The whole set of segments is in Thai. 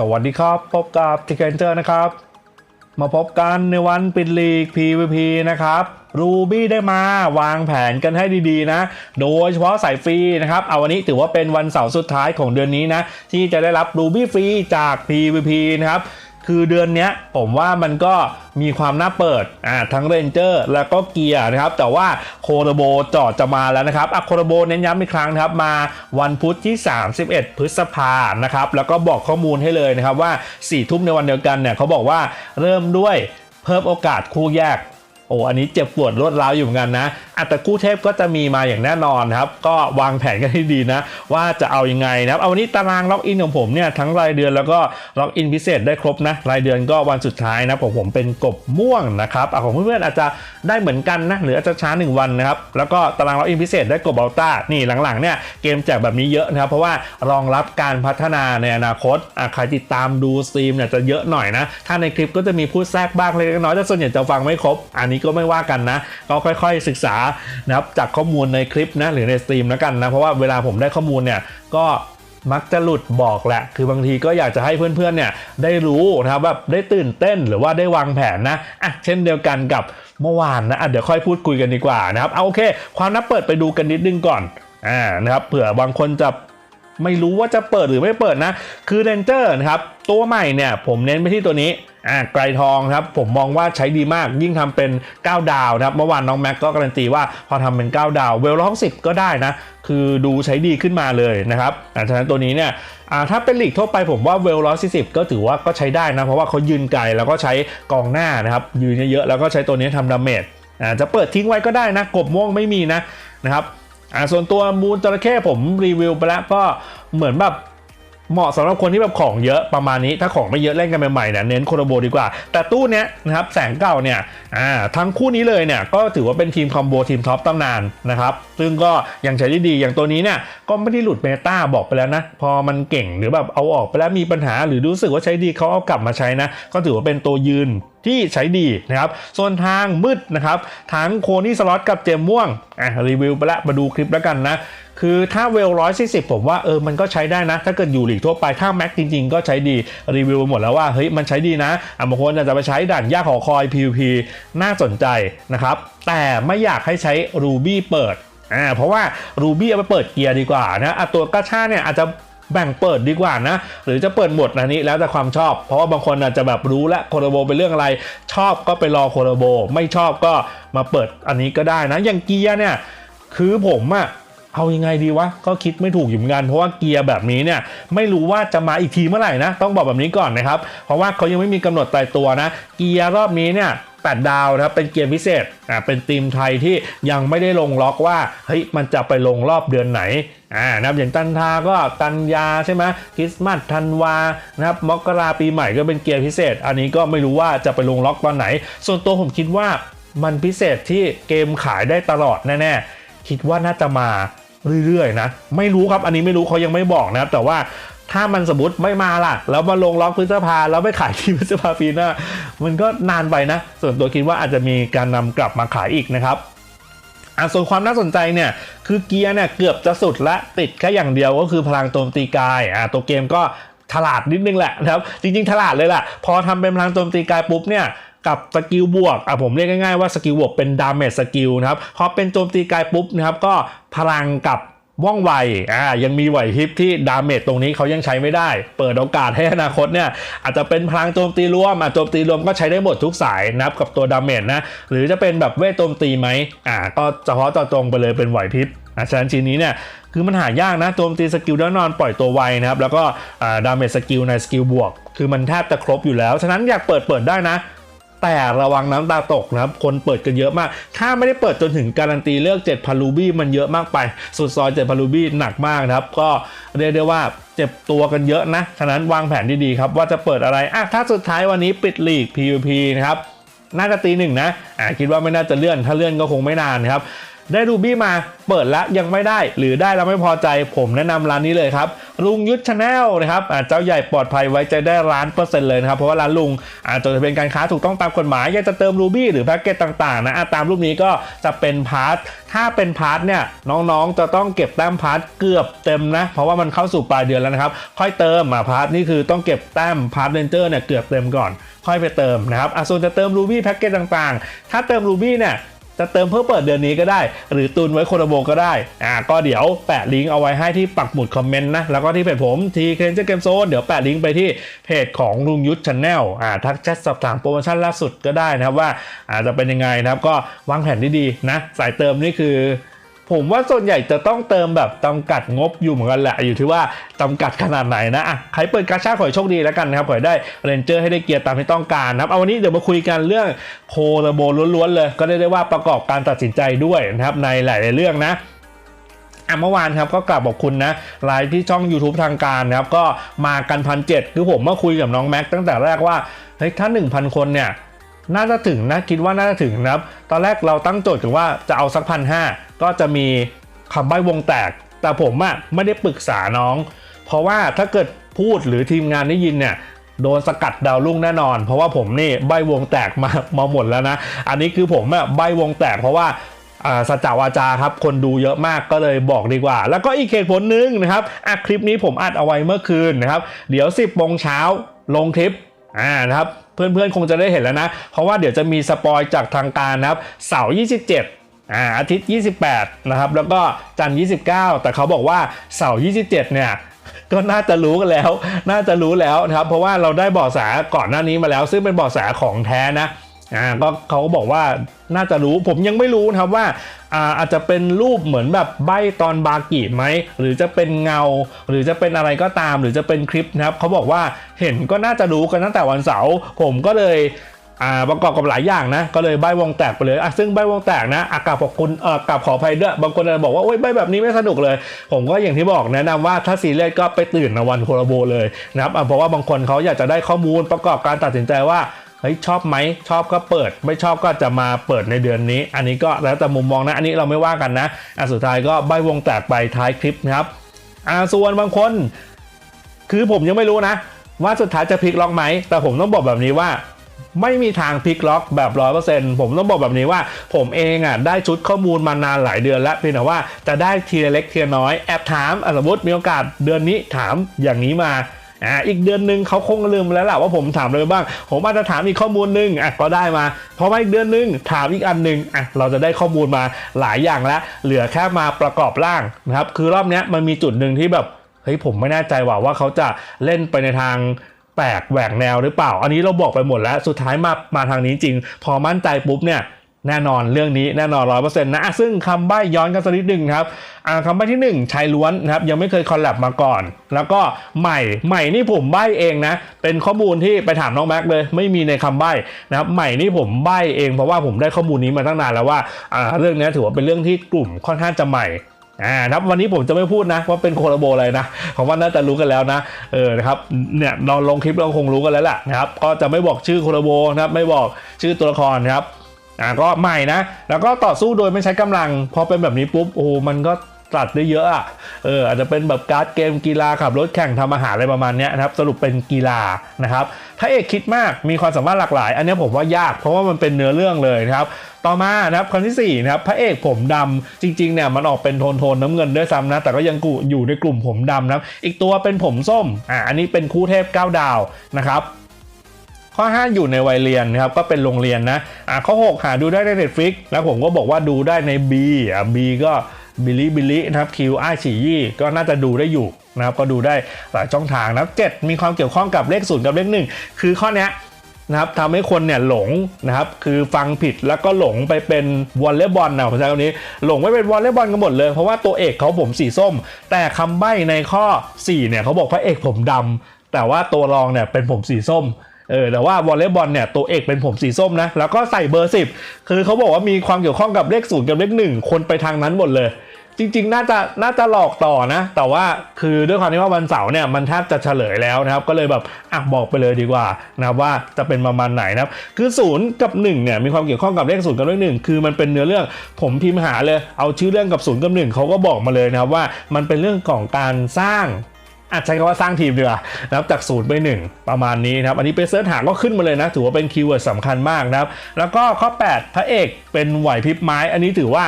สวัสดีครับ พบกับทิกเกนเจอร์นะครับ มาพบกันในวันปิดลีก PVP นะครับรูบี้ได้มาวางแผนกันให้ดีๆนะ โดยเฉพาะสายฟรีนะครับ เอาวันนี้ถือว่าเป็นวันเสาร์สุดท้ายของเดือนนี้นะ ที่จะได้รับรูบี้ฟรีจาก PVP นะครับ คือเดือนนี้ผมว่ามันก็มีความน่าเปิดอ่าทั้งเรนเจอร์แล้วก็เกียร์นะครับ แต่ว่าโคโรโบจอดจะมาแล้วนะครับอะโคโรโบเน้นย้ำอีกครั้งนะครับ มาวันพุธที่ 31 พฤษภานะครับ แล้วก็บอกข้อมูลให้เลยนะครับว่า 4 ทุ่มในวันเดียวกันเนี่ยเขาบอกว่าเริ่มด้วยเพิ่มโอกาสคู่แยกโอ้ อันนี้เจ็บปวดรวดร้าวอยู่เหมือนกันนะ อะแต่คู่เทพก็จะมีมาอย่างแน่นอนครับ ก็วางแผนกันให้ดีนะ ว่าจะเอายังไงนะครับ เอาวันนี้ตารางล็อกอินของผมเนี่ยทั้งรายเดือนแล้วก็ล็อกอินพิเศษได้ครบนะ รายเดือนก็วันสุดท้ายนะของผมเป็นกบม่วงนะครับอของเพื่อนๆอาจจะได้เหมือนกันนะหรืออาจจะช้า 1 วันนะครับ แล้วก็ตารางล็อกอินพิเศษได้กบเบลต้านี่หลังๆเนี่ยเกมแจกแบบนี้เยอะนะครับ เพราะว่ารองรับการพัฒนาในอนาคตอะใครติดตามดูสตรีมเนี่ยจะเยอะหน่อยนะ ถ้าในคลิปก็จะมีพูดแทรกบ้างเล็กน้อยแต่ส่วนใหญ่จะฟังไม่ครบ อันนี้ก็ไม่ว่ากันนะ ก็ค่อย ๆ ศึกษานะครับจากข้อมูลในคลิปนะหรือในสตรีมแล้วกันนะเพราะว่าเวลาผมได้ข้อมูลเนี่ยก็มักจะหลุดบอกแหละ คือบางทีก็อยากจะให้เพื่อนๆเนี่ยได้รู้นะครับแบบได้ตื่นเต้นหรือว่าได้วางแผนนะอะเช่นเดียวกันกับเมื่อวานนะอะเดี๋ยวค่อยพูดคุยกันดีกว่านะครับเอาโอเค ความนับเปิดไปดูกันนิดนึงก่อนอ่านะครับเผื่อบางคนจะ ไม่รู้ว่าจะเปิดหรือไม่เปิดนะ คือเรนเจอร์นะครับ ตัวใหม่เนี่ย ผมเน้นไปที่ตัวนี้อ่าไกรทองครับ ผมมองว่าใช้ดีมากยิ่งทำเป็น 9 ดาวนะครับ เมื่อวานน้องแม็กก็การันตีว่าพอทำเป็น 9 ดาว เวลร้องสิก็ได้นะ คือดูใช้ดีขึ้นมาเลยนะครับอ่าฉะนั้นตัวนี้เนี่ยอ่าถ้าเป็นหลีกทั่วไปผมว่าเวลร้อยสี่สิบก็ถือว่าก็ใช้ได้นะ เพราะว่าเขายืนไกลแล้วก็ใช้กองหน้านะครับ ยืนเยอะๆแล้วก็ใช้ตัวนี้ทำดาเมจอ่าจะเปิดทิ้งไว้ก็ได้นะ กบม่วงไม่มีนะนะครับ อ่าส่วนตัวมูลจระเข้ผมรีวิวไปแล้วก็เหมือนแบบเหมาะสำหรับคนที่แบบของเยอะประมาณนี้ถ้าของไม่เยอะเล่นกันใหม่ๆเนี่ยเน้นโคโรโบดีกว่า แต่ตู้เนี้ยนะครับแสงเก่าเนี่ยอ่าทั้งคู่นี้เลยเนี่ยก็ถือว่าเป็นทีมคอมโบทีมท็อปตำนานนะครับซึ่งก็ยังใช้ได้ดีอย่างตัวนี้เนี่ยก็ไม่ได้หลุดเมตาบอกไปแล้วนะ พอมันเก่งหรือแบบเอาออกไปแล้วมีปัญหา หรือรู้สึกว่าใช้ดีเขาเอากลับมาใช้นะ ก็ถือว่าเป็นตัวยืน ที่ใช้ดีนะครับ ส่วนทางมืดนะครับทั้งโคนี่สล็อตกับเจมม่วงอะรีวิวไปล้วมาดูคลิปแล้วกันนะคือถ้าเวลร้อยสี่สิบผมว่าเออมันก็ใช้ได้นะ ถ้าเกิดอยู่หลีกทั่วไปถ้าแม็กจริงๆ ก็ใช้ดีรีวิวหมดแล้วว่าเฮ้ยมันใช้ดีนะอะบางคนอาจจะไปใช้ด่านยากหอคอย PVP น่าสนใจนะครับ แต่ไม่อยากให้ใช้ Ruby เปิดอ่าเพราะว่า Ruby เอาไปเปิดเกียร์ดีกว่านะอะตัวกระชาเนี่ยอาจจะ แบ่งเปิดดีกว่านะ หรือจะเปิดหมดนะนี้แล้วแต่ความชอบ เพราะว่าบางคนอาจจะแบบรู้แล้วโคโรโบเป็นเรื่องอะไร ชอบก็ไปรอโคโรโบ ไม่ชอบก็มาเปิดอันนี้ก็ได้นะ อย่างเกียร์เนี่ย คือผมอะเอายังไงดีวะ ก็คิดไม่ถูกอยู่เหมือนกัน เพราะว่าเกียร์แบบนี้เนี่ย ไม่รู้ว่าจะมาอีกทีเมื่อไหร่นะ ต้องบอกแบบนี้ก่อนนะครับ เพราะว่าเขายังไม่มีกำหนดตายตัวนะ เกียร์รอบนี้เนี่ย 8 ดาวนะครับเป็นเกียร์พิเศษอ่าเป็นทีมไทยที่ยังไม่ได้ลงล็อกว่าเฮ้ยมันจะไปลงรอบเดือนไหนอ่านะครับอย่างตันทาก็กันยาใช่ไหมคริสต์มาสธันวานะครับมกราปีใหม่ก็เป็นเกียร์พิเศษ อันนี้ก็ไม่รู้ว่าจะไปลงล็อกตอนไหน ส่วนตัวผมคิดว่ามันพิเศษที่เกมขายได้ตลอดแน่ๆคิดว่าน่าจะมาเรื่อยๆนะไม่รู้ครับอันนี้ไม่รู้เขายังไม่บอกนะครับแต่ว่า ถ้ามันสมมติไม่มาล่ะ แล้วมาลงล็อกพฤษภาแล้วไปขายที่พฤษภาปีหน้า มันก็นานไปนะ ส่วนตัวคิดว่าอาจจะมีการนำกลับมาขายอีกนะครับอะส่วนความน่าสนใจเนี่ยคือเกียร์เนี่ยเกือบจะสุดละติดแค่อย่างเดียวก็คือพลังโจมตีกายอะตัวเกมก็ฉลาดนิดนึงแหละนะครับ จริงๆฉลาดเลยแหละพอทำเป็นพลังโจมตีกายปุ๊บเนี่ยกับสกิลบวกอะผมเรียกง่ายๆว่าสกิลบวกเป็นดาเมจสกิลนะครับพอเป็นโจมตีกายปุ๊บนะครับก็พลังกับ ว่องไว อ่า ยังมีไหวพริบที่ดาเมจตรงนี้เขายังใช้ไม่ได้ เปิดโอกาสให้อนาคตเนี่ย อาจจะเป็นพลังโจมตีรวมอะโจมตีรวมก็ใช้ได้หมดทุกสายนับกับตัวดาเมจนะ หรือจะเป็นแบบเวทโจมตีไหม อ่า ก็เฉพาะเจาะจงไปเลยเป็นไหวพริบอะฉะนั้นชิ้นนี้เนี่ยคือมันหายากนะโจมตีสกิลแน่นอนปล่อยตัวไวนะครับ แล้วก็อ่าดาเมจสกิลในสกิลบวก คือมันแทบจะครบอยู่แล้ว ฉะนั้นอยากเปิดเปิดได้นะ แต่ระวังน้ำตาตกนะครับ คนเปิดกันเยอะมาก ถ้าไม่ได้เปิดจนถึงการันตีเลือก7พันรูบี้มันเยอะมากไป สุดซอย7พันรูบี้หนักมากนะครับ ก็เรียกได้ว่าเจ็บตัวกันเยอะนะ ฉะนั้นวางแผนดีๆครับว่าจะเปิดอะไรอะถ้าสุดท้ายวันนี้ปิดลีก PVP นะครับ น่าจะตีหนึ่งนะอะคิดว่าไม่น่าจะเลื่อน ถ้าเลื่อนก็คงไม่นานครับ ได้รูบี้มาเปิดแล้วยังไม่ได้ หรือได้แล้วไม่พอใจผมแนะนำร้านนี้เลยครับลุงยุทธชาแนลนะครับเจ้าใหญ่ปลอดภัยไว้ใจได้ร้านเปอร์เซ็นต์เลยนะครับเพราะว่าร้านลุงอาจดทะเบียนการค้าถูกต้องตามกฎหมายอยากจะเติมรูบี้หรือแพ็กเกจต่างๆนะตามรูปนี้ก็จะเป็นพาร์ทถ้าเป็นพาร์ทเนี่ยน้องๆจะต้องเก็บแต้มพาร์ทเกือบเต็มนะเพราะว่ามันเข้าสู่ปลายเดือนแล้วนะครับค่อยเติมมาพาร์ทนี่คือต้องเก็บแต้มพาร์ทเรนเจอร์เนี่ยเกือบเต็มก่อน ค่อยไปเติมนะครับอะส่วนจะเติมรูบี้แพ็กเกจต่างๆ ถ้าเติมรูบี้เนี่ย จะเติมเพื่อเปิดเดือนนี้ก็ได้ หรือตุนไว้โคโนโบก็ได้อ่าก็เดี๋ยวแปะลิงก์เอาไว้ให้ที่ปักหมุดคอมเมนต์นะ แล้วก็ที่เพจผมทีเคนเจอร์เกมโซนเดี๋ยวแปะลิงก์ไปที่เพจของลุงยุทธชาแนลอ่าทักแชทสอบถามโปรโมชั่นล่าสุดก็ได้นะครับว่าอาจจะเป็นยังไงนะครับก็วางแผนดีๆนะสายเติมนี่คือ ผมว่าส่วนใหญ่จะต้องเติมแบบจำกัดงบอยู่เหมือนกันแหละ อยู่ที่ว่าจำกัดขนาดไหนนะอะใครเปิดกาชาขอให้โชคดีแล้วกันนะครับขอให้ได้เรนเจอร์ให้ได้เกียร์ตามที่ต้องการนะครับเอาวันนี้เดี๋ยวมาคุยกันเรื่องโคโรโบล้วนๆเลย ก็ได้ได้ว่าประกอบการตัดสินใจด้วยนะครับในหลาย ๆ เรื่องนะอะเมื่อวานครับก็กลับบอกคุณนะไลฟ์ที่ช่อง YouTube ทางการนะครับก็มากันพันเคือผมมาคุยกับน้องแม็กตั้งแต่แรกว่าเฮ้ยถ้า 1,000 คนเนี่ยน่าจะถึงนะคิดว่าน่าจะถึงนะครับ ตอนแรกเราตั้งโจทย์กันว่าจะเอาสักพันห้า ก็จะมีคำใบ้วงแตก แต่ผมอะไม่ได้ปรึกษาน้อง เพราะว่าถ้าเกิดพูดหรือทีมงานได้ยินเนี่ยโดนสกัดดาวรุ่งแน่นอน เพราะว่าผมนี่ใบวงแตกมามาหมดแล้วนะ อันนี้คือผมอะใบวงแตกเพราะว่าสัจจาวาจาครับ คนดูเยอะมากก็เลยบอกดีกว่า แล้วก็อีกเหตุผลหนึ่งนะครับอะคลิปนี้ผมอัดเอาไว้เมื่อคืนนะครับ เดี๋ยว 10โมงเช้าลงคลิปอ่านะครับ เพื่อนๆคงจะได้เห็นแล้วนะ เพราะว่าเดี๋ยวจะมีสปอยจากทางการนะครับ เสาร์27 อ่าอาทิตย์ 28 นะครับ แล้วก็จันทร์29 แต่เขาบอกว่าเสาร์27 เนี่ยก็น่าจะรู้กันแล้ว น่าจะรู้แล้วนะครับ เพราะว่าเราได้เบาะแสก่อนหน้านี้มาแล้ว ซึ่งเป็นเบาะแสของแท้นะอ่าก็เขาก็บอกว่าน่าจะรู้ผมยังไม่รู้นะครับว่าอ่าอาจจะเป็นรูปเหมือนแบบใบตอนบากิไหมหรือจะเป็นเงา หรือจะเป็นอะไรก็ตาม หรือจะเป็นคลิปนะครับเขาบอกว่าเห็นก็น่าจะรู้กันตั้งแต่วันเสาร์ผมก็เลย อ่าประกอบกับหลายอย่างนะ ก็เลยใบวงแตกไปเลยอะซึ่งใบวงแตกนะอากาศบอกคุณเอ่อกลับขออภัยด้วย บางคนอาจจะบอกว่าโอ๊ยใบแบบนี้ไม่สนุกเลย ผมก็อย่างที่บอกแนะนำว่าถ้าซีเรียสก็ไปตื่นในวันโคโรโบเลยนะครับอะเพราะว่าบางคนเขาอยากจะได้ข้อมูลประกอบการตัดสินใจว่าเฮ้ยชอบไหมชอบก็เปิด ไม่ชอบก็จะมาเปิดในเดือนนี้ อันนี้ก็แล้วแต่มุมมองนะ อันนี้เราไม่ว่ากันนะอะสุดท้ายก็ใบวงแตกไปท้ายคลิปนะครับอ่าส่วนบางคน คือผมยังไม่รู้นะ ว่าสุดท้ายจะพลิกล็อกไหมแต่ผมต้องบอกแบบนี้ว่า ไม่มีทางพลิกล็อกแบบร้อยเปอร์เซ็นต์ผมต้องบอกแบบนี้ว่า ผมเองอะได้ชุดข้อมูลมานานหลายเดือนแล้วเพียงแต่ว่าจะได้ทีเล็กทีน้อยแอบถามอสมมติมีโอกาสเดือนนี้ถามอย่างนี้มาอ่าอีกเดือนหนึ่งเขาคงลืมแล้วแหละว่าผมถามเลยบ้าง ผมอาจจะถามอีกข้อมูลหนึ่งอะก็ได้มาพอมาอีกเดือนหนึ่งถามอีกอันหนึ่งอะเราจะได้ข้อมูลมาหลายอย่างแล้ว เหลือแค่มาประกอบร่างนะครับคือรอบนี้มันมีจุดหนึ่งที่แบบเฮ้ยผมไม่แน่ใจว่าว่าเขาจะเล่นไปในทาง แปลกแหวกแนวหรือเปล่า อันนี้เราบอกไปหมดแล้วสุดท้ายมามาทางนี้จริง พอมั่นใจปุ๊บเนี่ยแน่นอนเรื่องนี้แน่นอนร้อยเปอร์เซ็นต์นะซึ่งคำใบ้ย้อนกันสักนิดหนึ่งครับคำใบ้ที่หนึ่งชายล้วนนะครับยังไม่เคยคอลแลบมาก่อน แล้วก็ใหม่ใหม่นี่ผมใบ้เองนะ เป็นข้อมูลที่ไปถามน้องแม็กเลย ไม่มีในคำใบ้นะครับใหม่นี่ผมใบ้เองเพราะว่าผมได้ข้อมูลนี้มาตั้งนานแล้วว่าเรื่องนี้ถือว่าเป็นเรื่องที่กลุ่มค่อนข้างจะใหม่ อ่าครับวันนี้ผมจะไม่พูดนะว่าเป็นโคลาโบอะไรนะผมว่าน่าจะรู้กันแล้วนะเออนะครับเนี่ยเราลงคลิปเราคงรู้กันแล้วแหละนะครับก็จะไม่บอกชื่อโคลาโบนะครับไม่บอกชื่อตัวละครนะครับอ่าก็ใหม่นะ แล้วก็ต่อสู้โดยไม่ใช้กำลัง พอเป็นแบบนี้ปุ๊บโอ้โหมันก็ตัดได้เยอะอะเอออาจจะเป็นแบบการ์ดเกมกีฬาขับรถแข่งทำอาหารอะไรประมาณนี้นะครับสรุปเป็นกีฬานะครับถ้าเอกคิดมากมีความสามารถหลากหลาย อันนี้ผมว่ายากเพราะว่ามันเป็นเนื้อเรื่องเลยนะครับ ต่อมานะครับคำที่4นะครับพระเอกผมดำจริงๆเนี่ยมันออกเป็นโทนโทนน้ำเงินด้วยซ้ำนะแต่ก็ยังกูอยู่ในกลุ่มผมดำนะครับอีกตัวเป็นผมส้มอ่าอันนี้เป็นคู่เทพ9ดาวนะครับข้อ 5 อยู่ในวัยเรียนนะครับก็เป็นโรงเรียนนะอ่าข้อ 6 หาดูได้ใน Netflix แล้วผมก็บอกว่าดูได้ใน B อะ B ก็บิลิบิลินะครับคิวไอฉียี่ก็น่าจะดูได้อยู่นะครับก็ดูได้หลายช่องทางนะครับ7มีความเกี่ยวข้องกับเลขศูนย์กับเลขหนึ่งคือข้อเนี้ย นะครับทำให้คนเนี่ยหลงนะครับคือฟังผิดแล้วก็หลงไปเป็นวอลเลย์บอลนะผมใช้คำนี้หลงไปเป็นวอลเลย์บอลกันหมดเลย เพราะว่าตัวเอกเขาผมสีส้ม แต่คำใบ้ในข้อ 4 เนี่ยเขาบอกพระเอกผมดำแต่ว่าตัวรองเนี่ยเป็นผมสีส้มเออแต่ว่าวอลเลย์บอลเนี่ยตัวเอกเป็นผมสีส้มนะแล้วก็ใส่เบอร์ 10 คือเขาบอกว่ามีความเกี่ยวข้องกับเลขศูนย์กับเลขหนึ่งคนไปทางนั้นหมดเลย จริงๆ น่าจะน่าจะหลอกต่อนะ แต่ว่าคือด้วยความที่ว่าวันเสาร์เนี่ยมันแทบจะเฉลยแล้วนะครับ ก็เลยแบบอะบอกไปเลยดีกว่านะครับว่าจะเป็นประมาณไหนนะครับ คือศูนย์กับหนึ่งเนี่ยมีความเกี่ยวข้องกับเลขศูนย์กับเลขหนึ่งคือมันเป็นเนื้อเรื่องผมพิมพ์หาเลยเอาชื่อเรื่องกับศูนย์กับหนึ่งเขาก็บอกมาเลยนะครับว่ามันเป็นเรื่องของการสร้างอาจใช้คำว่าสร้างทีมดีกว่านะครับจากศูนย์ไปหนึ่งประมาณนี้นะครับ อันนี้ไปเสิร์ชหาก็ขึ้นมาเลยนะ ถือว่าเป็นคีย์เวิร์ดสำคัญมากนะครับ แล้วก็ข้อ 8 พระเอกเป็นไหวพริบไม้ อันนี้ถือว่า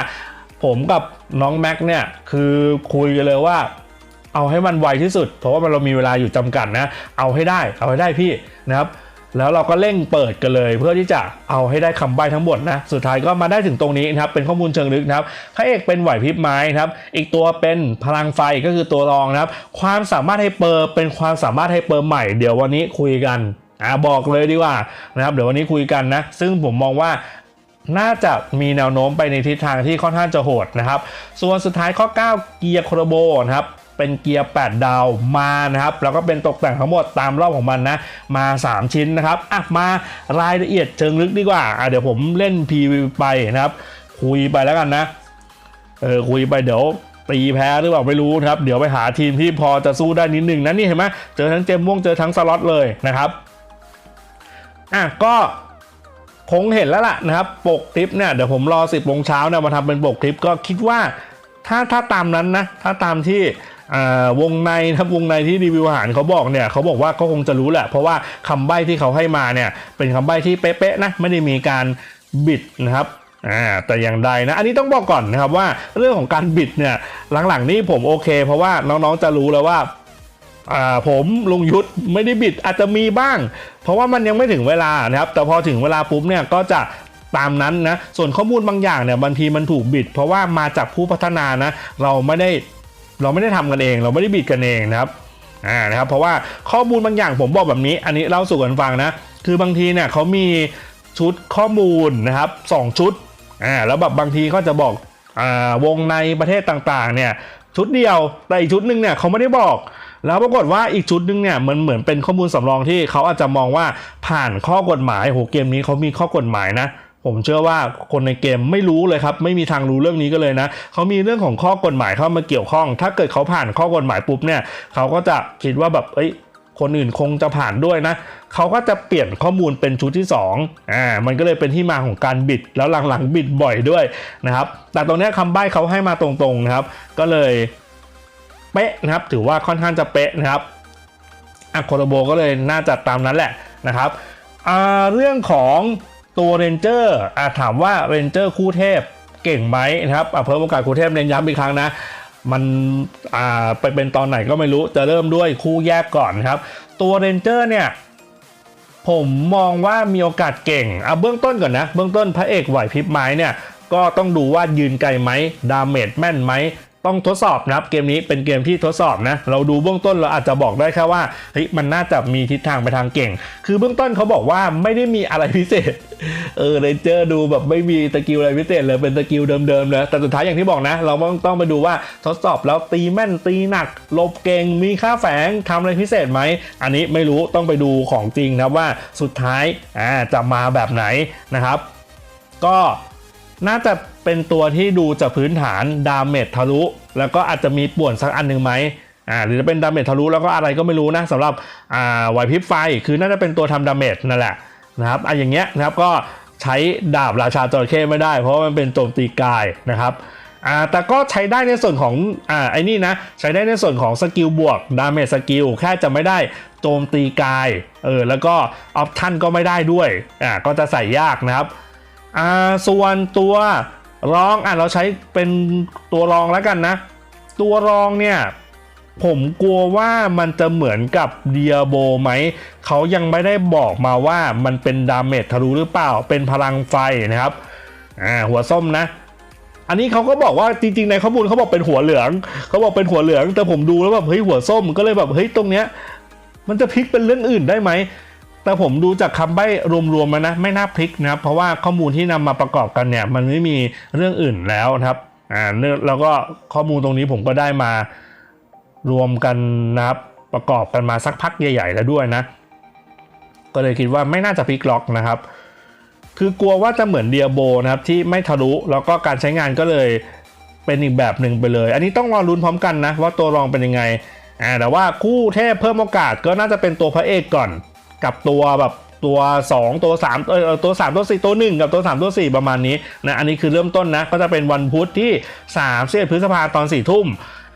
ผมกับน้องแม็กเนี่ยคือคุยกันเลยว่า เอาให้มันไวที่สุด เพราะว่าเรามีเวลาอยู่จำกัดนะ เอาให้ได้เอาให้ได้พี่นะครับแล้วเราก็เร่งเปิดกันเลย เพื่อที่จะเอาให้ได้คำใบ้ทั้งหมดนะ สุดท้ายก็มาได้ถึงตรงนี้นะครับ เป็นข้อมูลเชิงลึกนะครับพระเอกเป็นไหวพริบไม้นะครับ อีกตัวเป็นพลังไฟก็คือตัวรองนะครับ ความสามารถให้เปิดเป็นความสามารถให้เปิดใหม่ เดี๋ยววันนี้คุยกันอ่าบอกเลยดีกว่านะครับ เดี๋ยววันนี้คุยกันนะ ซึ่งผมมองว่า น่าจะมีแนวโน้มไปในทิศทางที่ค่อนข้างจะโหดนะครับ ส่วนสุดท้ายข้อ 9 เกียร์โครโบนะครับเป็นเกียร์ 8 ดาวมานะครับ แล้วก็เป็นตกแต่งทั้งหมดตามรอบของมันนะ มา 3 ชิ้นนะครับอะมารายละเอียดเชิงลึกดีกว่าอะเดี๋ยวผมเล่น PV ไปนะครับ คุยไปแล้วกันนะ เออคุยไปเดี๋ยวตีแพ้หรือเปล่าไม่รู้นะครับ เดี๋ยวไปหาทีมที่พอจะสู้ได้นิดหนึ่งนะนี่เห็นไหมเจอทั้งเจมม่วงเจอทั้งสล็อตเลยนะครับอะก็ คงเห็นแล้วล่ะนะครับปกคลิปเนี่ยเดี๋ยวผมรอ 10โมงเช้าเนี่ยมาทำเป็นปกคลิปก็คิดว่าถ้าถ้าตามนั้นนะถ้าตามที่วงในนะครับวงในที่รีวิวอาหารเขาบอกเนี่ยเขาบอกว่าก็คงจะรู้แหละ เพราะว่าคำใบ้ที่เขาให้มาเนี่ยเป็นคำใบ้ที่เป๊ะๆนะไม่ได้มีการบิดนะครับอ่าแต่อย่างใดนะ อันนี้ต้องบอกก่อนนะครับว่าเรื่องของการบิดเนี่ยหลังๆนี่ผมโอเค เพราะว่าน้องๆจะรู้แล้วว่า อ่าผมลุงยุทธไม่ได้บิดอาจจะมีบ้าง เพราะว่ามันยังไม่ถึงเวลานะครับแต่พอถึงเวลาปุ๊บเนี่ยก็จะตามนั้นนะส่วนข้อมูลบางอย่างเนี่ยบางทีมันถูกบิด เพราะว่ามาจากผู้พัฒนานะเราไม่ได้เราไม่ได้ทำกันเอง เราไม่ได้บิดกันเองนะครับอ่านะครับเพราะว่าข้อมูลบางอย่างผมบอกแบบนี้ อันนี้เล่าสู่กันฟังนะคือบางทีเนี่ยเขามีชุดข้อมูลนะครับสองชุดอ่าแล้วแบบบางทีก็จะบอกอ่าวงในประเทศต่างๆเนี่ยชุดเดียวแต่อีกชุดหนึ่งเนี่ยเขาไม่ได้บอก แล้วปรากฏว่าอีกชุดหนึ่งเนี่ยมันเหมือนเป็นข้อมูลสำรองที่เขาอาจจะมองว่าผ่านข้อกฎหมายโหเกมนี้เขามีข้อกฎหมายนะผมเชื่อว่าคนในเกมไม่รู้เลยครับ ไม่มีทางรู้เรื่องนี้ก็เลยนะเขามีเรื่องของข้อกฎหมายเข้ามาเกี่ยวข้อง ถ้าเกิดเขาผ่านข้อกฎหมายปุ๊บเนี่ยเขาก็จะคิดว่าแบบเอ้ยคนอื่นคงจะผ่านด้วยนะ เขาก็จะเปลี่ยนข้อมูลเป็นชุดที่ 2อ่า มันก็เลยเป็นที่มาของการบิด แล้วหลังๆบิดบ่อยด้วยนะครับ แต่ตรงเนี้ยคำใบ้เขาให้มาตรงๆนะครับ ก็เลย เป๊ะนะครับ ถือว่าค่อนข้างจะเป๊ะนะครับอะโคโรโบก็เลยน่าจะตามนั้นแหละนะครับเรื่องของตัวเรนเจอร์อะถามว่าเรนเจอร์คู่เทพเก่งไหมนะครับเพิ่มโอกาสคู่เทพเน้นย้ำอีกครั้งนะมันไปเป็นตอนไหนก็ไม่รู้จะเริ่มด้วยคู่แยกก่อนนะครับ ตัวเรนเจอร์เนี่ยผมมองว่ามีโอกาสเก่งเอาเบื้องต้นก่อนนะ เบื้องต้นพระเอกไหวพริบไม้เนี่ยก็ต้องดูว่ายืนไกลไหมดาเมจแม่นไหม ต้องทดสอบนะครับเกมนี้เป็นเกมที่ทดสอบนะเราดูเบื้องต้นเราอาจจะบอกได้แค่ว่าเฮ้ยมันน่าจะมีทิศทางไปทางเก่ง คือเบื้องต้นเขาบอกว่าไม่ได้มีอะไรพิเศษเออเรนเจอร์ดูแบบไม่มีสกิลอะไรพิเศษเลยเป็นสกิลเดิมๆเลยแต่สุดท้ายอย่างที่บอกนะ เราต้องต้องไปดูว่าทดสอบแล้วตีแม่นตีหนักหลบเก่งมีค่าแฝงทำอะไรพิเศษไหมอันนี้ไม่รู้ต้องไปดูของจริงนะว่าสุดท้ายอ่าจะมาแบบไหนนะครับ ก็ น่าจะเป็นตัวที่ดูจากพื้นฐานดาเมจทะลุ แล้วก็อาจจะมีป่วนสักอันหนึ่งไหมอ่าหรือจะเป็นดาเมจทะลุแล้วก็อะไรก็ไม่รู้นะสำหรับอ่าไหวพริบไฟคือน่าจะเป็นตัวทำดาเมจนั่นแหละนะครับอะอย่างเงี้ยนะครับก็ใช้ดาบราชาจระเข้ไม่ได้ เพราะว่ามันเป็นโจมตีกายนะครับอ่าแต่ก็ใช้ได้ในส่วนของอ่าไอ้นี่นะใช้ได้ในส่วนของสกิลบวกดาเมจสกิลแค่จะไม่ได้โจมตีกายเออแล้วก็ออปชั่นก็ไม่ได้ด้วยอ่าก็จะใส่ยากนะครับ อ่าส่วนตัวรองอะเราใช้เป็นตัวรองแล้วกันนะ ตัวรองเนี่ยผมกลัวว่ามันจะเหมือนกับเดียโบไหม เขายังไม่ได้บอกมาว่ามันเป็นดาเมจทะลุหรือเปล่า เป็นพลังไฟนะครับ อ่าหัวส้มนะ อันนี้เขาก็บอกว่าจริงๆในข้อมูลเขาบอกเป็นหัวเหลือง เขาบอกเป็นหัวเหลือง แต่ผมดูแล้วแบบเฮ้ยหัวส้มก็เลยแบบเฮ้ยตรงเนี้ยมันจะพลิกเป็นเรื่องอื่นได้ไหม แต่ผมดูจากคำใบ้รวมๆมานะไม่น่าพลิกนะครับ เพราะว่าข้อมูลที่นำมาประกอบกันเนี่ยมันไม่มีเรื่องอื่นแล้วนะครับอ่าเนื่องแล้วก็ข้อมูลตรงนี้ผมก็ได้มารวมกันนะครับประกอบกันมาสักพักใหญ่ ๆ แล้วด้วยนะ ก็เลยคิดว่าไม่น่าจะพลิกล็อกนะครับ คือกลัวว่าจะเหมือนเดียโบนะครับที่ไม่ทะลุแล้วก็การใช้งานก็เลยเป็นอีกแบบหนึ่งไปเลย อันนี้ต้องรอลุ้นพร้อมกันนะว่าตัวรองเป็นยังไงอ่าแต่ว่าคู่เทพเพิ่มโอกาสก็น่าจะเป็นตัวพระเอกก่อน กับตัวแบบตัว 2 ตัว3เออตัว 3 ตัว 4 ตัว 1 กับตัว 3 ตัว 4 ประมาณนี้นะอันนี้คือเริ่มต้นนะ ก็จะเป็นวันพุธที่3เสียพฤษภาตอน4ทุ่ม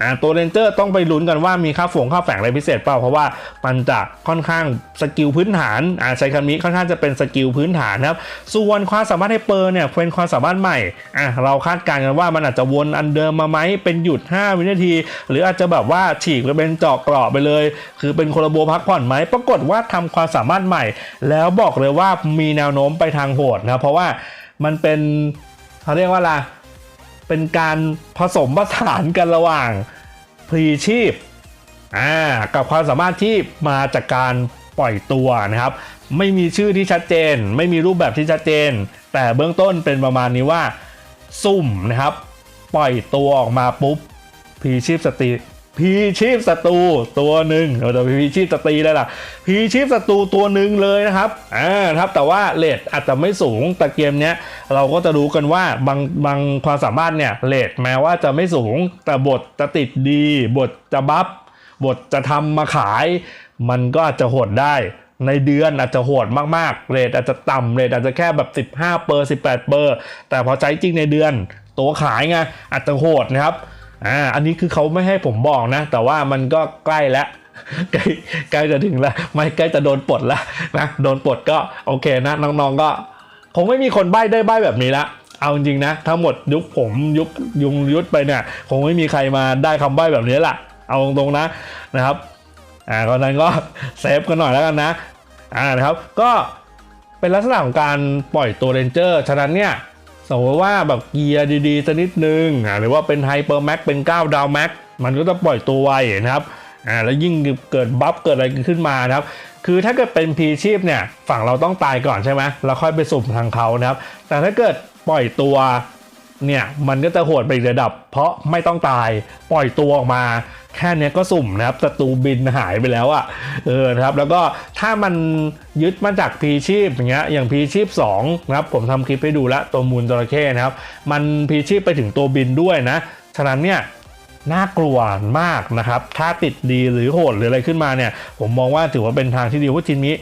อ่าตัวเรนเจอร์ต้องไปลุ้นกันว่ามีค่าฝงค่าแฝงอะไรพิเศษเปล่า เพราะว่ามันจะค่อนข้างสกิลพื้นฐานอ่าใช้คำนี้ค่อนข้างจะเป็นสกิลพื้นฐานครับ ส่วนความสามารถให้เปอร์เนี่ยเป็นความสามารถใหม่อะเราคาดการณ์กันว่ามันอาจจะวนอันเดิมมาไหมเป็นหยุด 5 วินาที หรืออาจจะแบบว่าฉีกไปเป็นเจาะกราะไปเลย คือเป็นโคลโบพักผ่อนไหมปรากฏว่าทำความสามารถใหม่ แล้วบอกเลยว่ามีแนวโน้มไปทางโหดนะเพราะว่ามันเป็นเขาเรียกว่าอะไร เป็นการผสมผสานกันระหว่างพลีชีพอ่ากับความสามารถที่มาจากการปล่อยตัวนะครับ ไม่มีชื่อที่ชัดเจน ไม่มีรูปแบบที่ชัดเจน แต่เบื้องต้นเป็นประมาณนี้ว่าซุ่มนะครับ ปล่อยตัวออกมาปุ๊บพีชีพสติ พีชีพศัตรูตัวหนึ่งเราจะพีชีพสตรีได้ล่ะพีชีพศัตรูตัวหนึ่งเลยนะครับอ่าครับแต่ว่าเลทอาจจะไม่สูงแต่เกมเนี้ยเราก็จะรู้กันว่าบางบางความสามารถเนี่ยเลทแม้ว่าจะไม่สูง แต่บทจะติดดี บทจะบัฟบทจะทำมาขาย มันก็อาจจะโหดได้ในเดือนอาจจะโหดมากๆ เรทอาจจะต่ำเรทอาจจะแค่แบบ 15 เปอร์ 18 เปอร์ แต่พอใช้จริงในเดือน ตัวขายไงอาจจะโหดนะครับ อ่าอันนี้คือเขาไม่ให้ผมบอกนะ แต่ว่ามันก็ใกล้แล้วใกล้ใกล้จะถึงแล้ว ไม่ใกล้จะโดนปลดแล้วนะโดนปลดก็โอเคนะน้องๆก็ คงไม่มีคนใบ้ได้ใบ้แบบนี้ละเอาจริงๆนะทั้งหมดยุคผมยุคยุงยุทธไปเนี่ย คงไม่มีใครมาได้คำใบ้แบบนี้ละเอาตรงๆนะนะครับอ่าก็นั้นก็เซฟกันหน่อยแล้วกันนะอ่านะครับก็เป็นลักษณะของการปล่อยตัวเรนเจอร์ฉะนั้นเนี่ย สมมติว่าแบบเกียร์ดีๆสักนิดนึงอ่าหรือว่าเป็นไฮเปอร์แม็กเป็น9ดาวแม็กมันก็จะปล่อยตัวไวนะครับอ่าแล้วยิ่งเกิดบัฟเกิดอะไรขึ้นมานะครับ คือถ้าเกิดเป็นพีชีพเนี่ยฝั่งเราต้องตายก่อนใช่ไหมแล้วค่อยไปสุ่มทางเขานะครับ แต่ถ้าเกิดปล่อยตัว เนี่ยมันก็จะโหดไปอีกระดับ เพราะไม่ต้องตายปล่อยตัวออกมา แค่นี้ก็สุ่มนะครับศัตรูบินหายไปแล้วอะ่ะเออครับแล้วก็ถ้ามันยึดมาจากพีชีพอย่างเงี้ยอย่างพีชีพ2นะครับผมทำคลิปให้ดูแล้วตัวมูลจระเข้นะครับมันพีชีพไปถึงตัวบินด้วยนะ ฉะนั้นเนี่ยน่ากลัวมากนะครับ ถ้าติดดีหรือโหดหรืออะไรขึ้นมาเนี่ย ผมมองว่าถือว่าเป็นทางที่ดีเพราะทีมนี้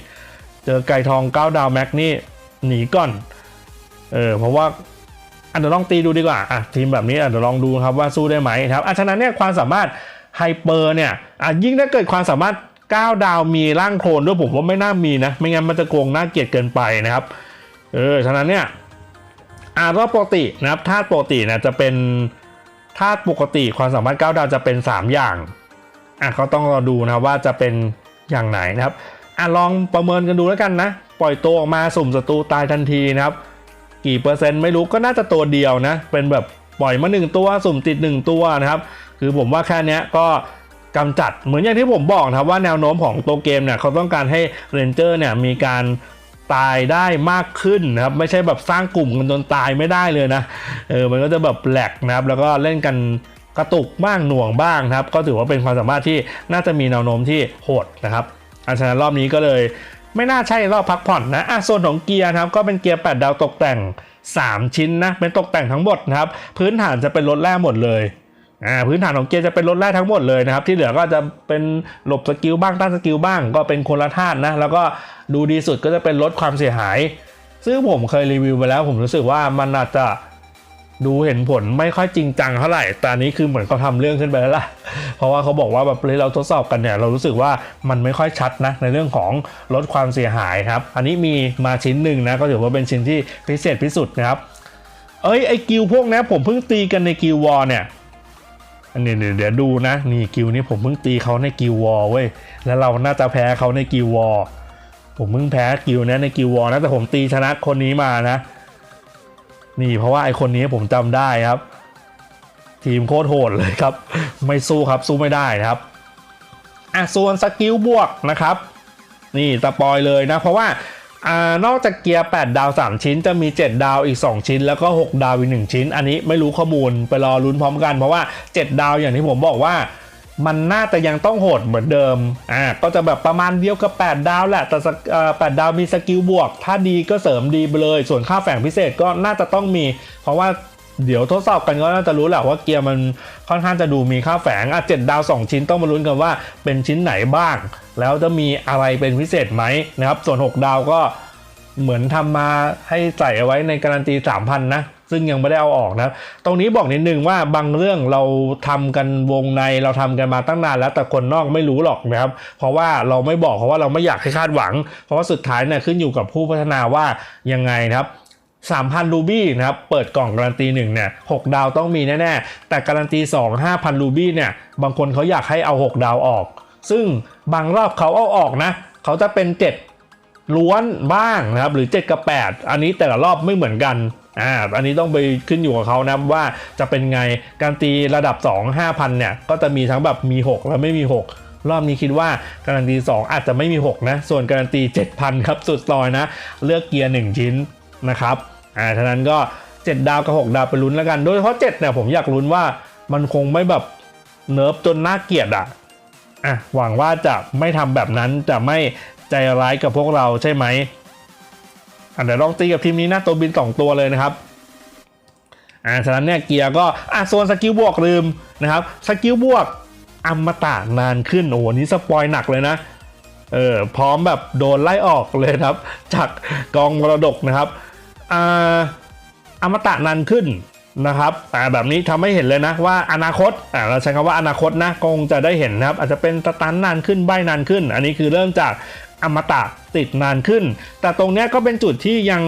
เจอไก่ทอง9ดาวแม็กนี่หนีก่อน เออเพราะว่า อันเดาลองตีดูดีกว่าอะทีมแบบนี้อะเดาลองดูครับว่าสู้ได้ไหมครับอะฉะนั้นเนี่ยความสามารถไฮเปอร์เนี่ยอะยิ่งถ้าเกิดความสามารถ9ดาวมีร่างโคลนด้วยผมว่าไม่น่ามีนะ ไม่งั้นมันจะโกงน่าเกลียดเกินไปนะครับ เออ ฉะนั้นเนี่ยอ่ารอบปกตินะครับธาตุปกตินี่ยจะเป็นธาตุปกติความสามารถ 9 ดาวจะเป็น 3 อย่างอะก็ต้องรอดูนะว่าจะเป็นอย่างไหนนะครับอะลองประเมินกันดูแล้วกันนะ ปล่อยตัวออกมาสุ่มศัตรูตายทันทีนะครับ กี่เปอร์เซ็นต์ไม่รู้ก็น่าจะตัวเดียวนะ เป็นแบบปล่อยมา 1 ตัวสุ่มติด 1 ตัวนะครับ คือผมว่าแค่นี้ก็กำจัดเหมือนอย่างที่ผมบอกนะครับว่าแนวโน้มของตัวเกมเนี่ยเขาต้องการให้เรนเจอร์เนี่ยมีการตายได้มากขึ้นนะครับ ไม่ใช่แบบสร้างกลุ่มกันจนตายไม่ได้เลยนะเออมันก็จะแบบแหลกนะครับ แล้วก็เล่นกันกระตุกบ้างหน่วงบ้างนะครับ ก็ถือว่าเป็นความสามารถที่น่าจะมีแนวโน้มที่โหดนะครับอันะนั้นรอบนี้ก็เลย ไม่น่าใช่รอบพักผ่อนนะอะส่วนของเกียร์นะครับก็เป็นเกียร์ 8 ดาวตกแต่ง 3 ชิ้นนะเป็นตกแต่งทั้งหมดนะครับพื้นฐานจะเป็นรถแร่หมดเลยอ่าพื้นฐานของเกียร์จะเป็นรถแร่ทั้งหมดเลยนะครับที่เหลือก็จะเป็นหลบสกิลบ้างต้านสกิลบ้าง ก็เป็นคนละธาตุนะแล้วก็ดูดีสุดก็จะเป็นลดความเสียหาย ซึ่งผมเคยรีวิวไปแล้ว ผมรู้สึกว่ามันอาจจะ ดูเห็นผลไม่ค่อยจริงจังเท่าไหร่แต่อันนี้คือเหมือนเขาทำเรื่องขึ้นไปแล้วล่ะ เพราะว่าเขาบอกว่าแบบเราทดสอบกันเนี่ยเรารู้สึกว่ามันไม่ค่อยชัดนะในเรื่องของลดความเสียหายครับ อันนี้มีมาชิ้นหนึ่งนะก็ถือว่าเป็นชิ้นที่พิเศษพิสุดนะครับ เอ้ยไอกิวพวกนี้ผมเพิ่งตีกันในกิววอร์เนี่ยอันนี้เดี๋ยวดูนะนี่กิวนี้ผมเพิ่งตีเขาในกิววอร์เว้ยแล้วเราน่าจะแพ้เขาในกิววอร์ผมเพิ่งแพ้กิวนี้ในกิววอร์นะแต่ผมตีชนะคนนี้มานะ นี่เพราะว่าไอคนนี้ผมจำได้ครับ ทีมโคตรโหดเลยครับ ไม่สู้ครับสู้ไม่ได้นะครับอะส่วนสกิลบวกนะครับ นี่สปอยเลยนะ เพราะว่าอนอกจากเกียร์ 8 ดาว 3 ชิ้น จะมี 7 ดาวอีก 2 ชิ้น แล้วก็ 6 ดาวอีก 1 ชิ้น อันนี้ไม่รู้ข้อมูลไปรอลุ้นพร้อมกัน เพราะว่า 7 ดาวอย่างที่ผมบอกว่า มันน่าจะยังต้องโหดเหมือนเดิม อ่า ก็จะแบบประมาณเดียวกับ 8 ดาวแหละ แต่สกเอ่อ8ดาวมีสกิลบวก ถ้าดีก็เสริมดีไปเลย ส่วนค่าแฝงพิเศษก็น่าจะต้องมี เพราะว่าเดี๋ยวทดสอบกันก็น่าจะรู้แหละว่าเกียร์มันค่อนข้างจะดูมีค่าแฝง อะเจ็ดดาว 2 ชิ้นต้องมาลุ้นกันว่าเป็นชิ้นไหนบ้าง แล้วจะมีอะไรเป็นพิเศษไหมนะครับ ส่วน 6 ดาวก็เหมือนทำมาให้ใส่เอาไว้ในการันตี 3,000 นะ ซึ่งยังไม่ได้เอาออกนะ ตรงนี้บอกนิดนึงว่าบางเรื่องเราทำกันวงในเราทำกันมาตั้งนานแล้วแต่คนนอกไม่รู้หรอกนะครับ เพราะว่าเราไม่บอกเพราะว่าเราไม่อยากให้คาดหวัง เพราะว่าสุดท้ายเนี่ยขึ้นอยู่กับผู้พัฒนาว่ายังไงนะครับ3,000 รูบี้นะครับ เปิดกล่องการันตี1เนี่ย6ดาวต้องมีแน่ ๆ แต่การันตี 2 5,000 รูบี้เนี่ย บางคนเขาอยากให้เอา 6 ดาวออก ซึ่งบางรอบเขาเอาออกนะ เขาจะเป็น 7 ล้วนบ้างนะครับ หรือ 7 กับ 8 อันนี้แต่ละรอบไม่เหมือนกัน อ่าอันนี้ต้องไปขึ้นอยู่กับเขานะว่าจะเป็นไงการตีระดับ 2 5,000เนี่ยก็จะมีทั้งแบบมี 6 และไม่มี 6รอบนี้คิดว่าการันตี 2 อาจจะไม่มี 6 นะ ส่วนการันตี 7,000 ครับ สุดซอยนะ เลือกเกียร์ 1 ชิ้นนะครับอ่าฉะนั้นก็ 7 ดาวกับ 6 ดาวไปลุ้นแล้วกัน โดยเฉพาะ7เนี่ยผมอยากลุ้นว่ามันคงไม่แบบเนิร์ฟจนน่าเกลียดอะอะหวังว่าจะไม่ทำแบบนั้นจะไม่ใจร้ายกับพวกเราใช่ไหม เดี๋ยวลองตีกับทีมนี้นะตัวบิน 2 ตัวเลยนะครับอ่าฉะนั้นเนี่ยเกียร์ก็อะส่วนสกิลบวกลืมนะครับสกิลบวกอมตะนานขึ้นโอ้โหนี่สปอยหนักเลยนะเออพร้อมแบบโดนไล่ออกเลยครับ จากกองมรดกนะครับอ่าอมตะนานขึ้นนะครับอ่แบบนี้ทำให้เห็นเลยนะว่าอนาคตอ่าเราใช้คำว่าอนาคตนะคงจะได้เห็นนะครับ อาจจะเป็นสตันนานขึ้นใบนานขึ้น อันนี้คือเริ่มจาก อมตะติดนานขึ้น แต่ตรงเนี้ยก็เป็นจุดที่ยัง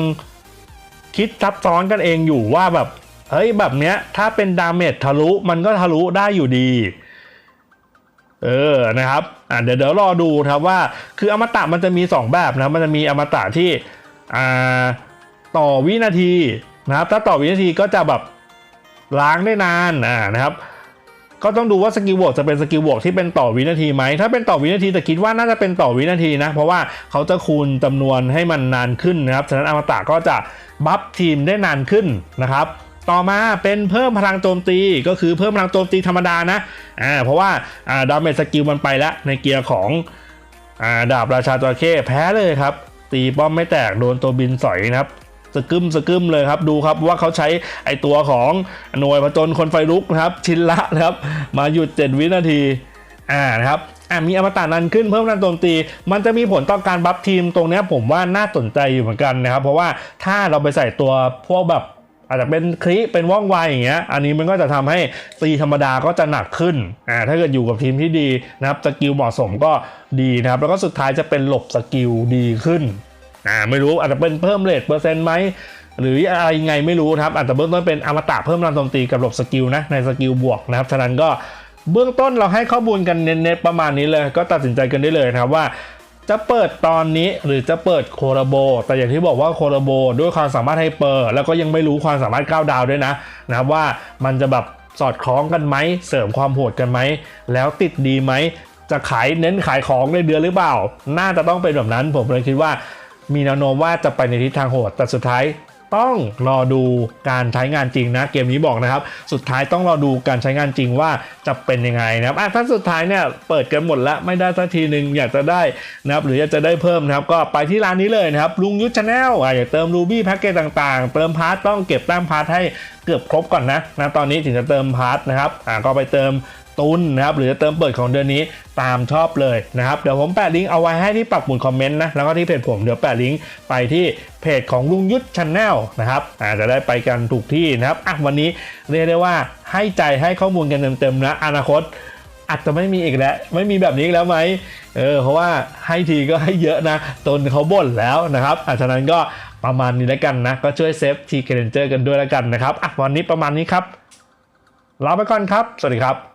คิดซับซ้อนกันเองอยู่ว่าแบบ เฮ้ยแบบเนี้ยถ้าเป็นดาเมจทะลุมันก็ทะลุได้อยู่ดี เออนะครับอ่าเดี๋ยวเดี๋ยวรอดูครับว่า คืออมตะมันจะมี 2 แบบนะมันจะมีอมตะที่อ่าต่อวินาทีนะครับ ถ้าต่อวินาทีก็จะแบบล้างได้นานอ่านะครับ ก็ต้องดูว่าสกิลบวกจะเป็นสกิลบวกที่เป็นต่อวินาทีไหม ถ้าเป็นต่อวินาทีแต่คิดว่าน่าจะเป็นต่อวินาทีนะ เพราะว่าเขาจะคูณจำนวนให้มันนานขึ้นนะครับ ฉะนั้นอมตะก็จะบัฟทีมได้นานขึ้นนะครับต่อมาเป็นเพิ่มพลังโจมตีก็คือเพิ่มพลังโจมตีธรรมดานะอ่าเพราะว่าอ่าดาเมจสกิลมันไปแล้วในเกียร์ของอ่าดาบราชาจระเข้แพ้เลยครับ ตีป้อมไม่แตกโดนตัวบินสอยนะครับ สกึมสกึมเลยครับดูครับว่าเขาใช้ไอตัวของหน่วยผจญคนไฟลุกนะครับชินละนะครับ มาหยุด 7 วินาทีอ่านะครับอ่ามีอมตะนันขึ้นเพิ่มนันโจมตี มันจะมีผลต่อการบัฟทีมตรงเนี้ยผมว่าน่าสนใจอยู่เหมือนกันนะครับ เพราะว่าถ้าเราไปใส่ตัวพวกแบบอาจจะเป็นคลิเป็นว่องไวอย่างเงี้ย อันนี้มันก็จะทำให้ตีธรรมดาก็จะหนักขึ้น อ่า ถ้าเกิดอยู่กับทีมที่ดีนะครับ สกิลเหมาะสมก็ดีนะครับ แล้วก็สุดท้ายจะเป็นหลบสกิลดีขึ้น อ่าไม่รู้อาจจะเป็นเพิ่มเลทเปอร์เซ็นต์ไหมหรืออะไรไงไม่รู้ครับอาจจะเบื้องต้นเป็นอมตะเพิ่มรันโจมตีกับหลบสกิลนะในสกิลบวกนะครับฉะนั้นก็เบื้องต้นเราให้ข้อมูลกันเน้นๆประมาณนี้เลย ก็ตัดสินใจกันได้เลยนะครับว่าจะเปิดตอนนี้หรือจะเปิดโคราโบ แต่อย่างที่บอกว่าโคราโบด้วยความสามารถไฮเปอร์ แล้วก็ยังไม่รู้ความสามารถก้าวดาวด้วยนะนะครับว่ามันจะแบบสอดคล้องกันไหม เสริมความโหดกันไหม แล้วติดดีไหม จะขายเน้นขายของในเดือนหรือเปล่า น่าจะต้องเป็นแบบนั้น ผมเลยคิดว่า มีแนวโน้มว่าจะไปในทิศทางโหด แต่สุดท้ายต้องรอดูการใช้งานจริงนะ เกมนี้บอกนะครับ สุดท้ายต้องรอดูการใช้งานจริงว่าจะเป็นยังไงนะครับถ้าสุดท้ายเนี่ยเปิดกันหมดแล้วไม่ได้สักทีหนึ่งอยากจะได้นะครับหรืออยากจะได้เพิ่มนะครับ ก็ไปที่ร้านนี้เลยนะครับลุงยุทธชาแนลอยากเติมรูบี้แพ็กเกจต่างๆ เติมพาร์ทต้องเก็บแต้มพาร์ทให้เกือบครบก่อนนะนะตอนนี้ถึงจะเติมพาร์ทนะครับอะก็ไปเติมตุนนะครับหรือจะเติมเปิดของเดือนนี้ ตามชอบเลยนะครับ เดี๋ยวผมแปะลิงก์เอาไว้ให้ที่ปักหมุดคอมเมนต์นะ แล้วก็ที่เพจผมเดี๋ยวแปะลิงก์ไปที่เพจของลุงยุทธชาแนลนะครับอาจจะได้ไปกันถูกที่นะครับอะวันนี้เรียกได้ว่าให้ใจให้ข้อมูลกันเต็มๆนะอนาคตอาจจะไม่มีอีกแล้ว ไม่มีแบบนี้อีกแล้วไหมเออเพราะว่าให้ทีก็ให้เยอะนะตนเขาบ่นแล้วนะครับอาฉะนั้นก็ประมาณนี้แล้วกันนะ ก็ช่วยเซฟทีเคเรนเจอร์กันด้วยแล้วกันนะครับอะวันนี้ประมาณนี้ครับลาไปก่อนครับ สวัสดีครับ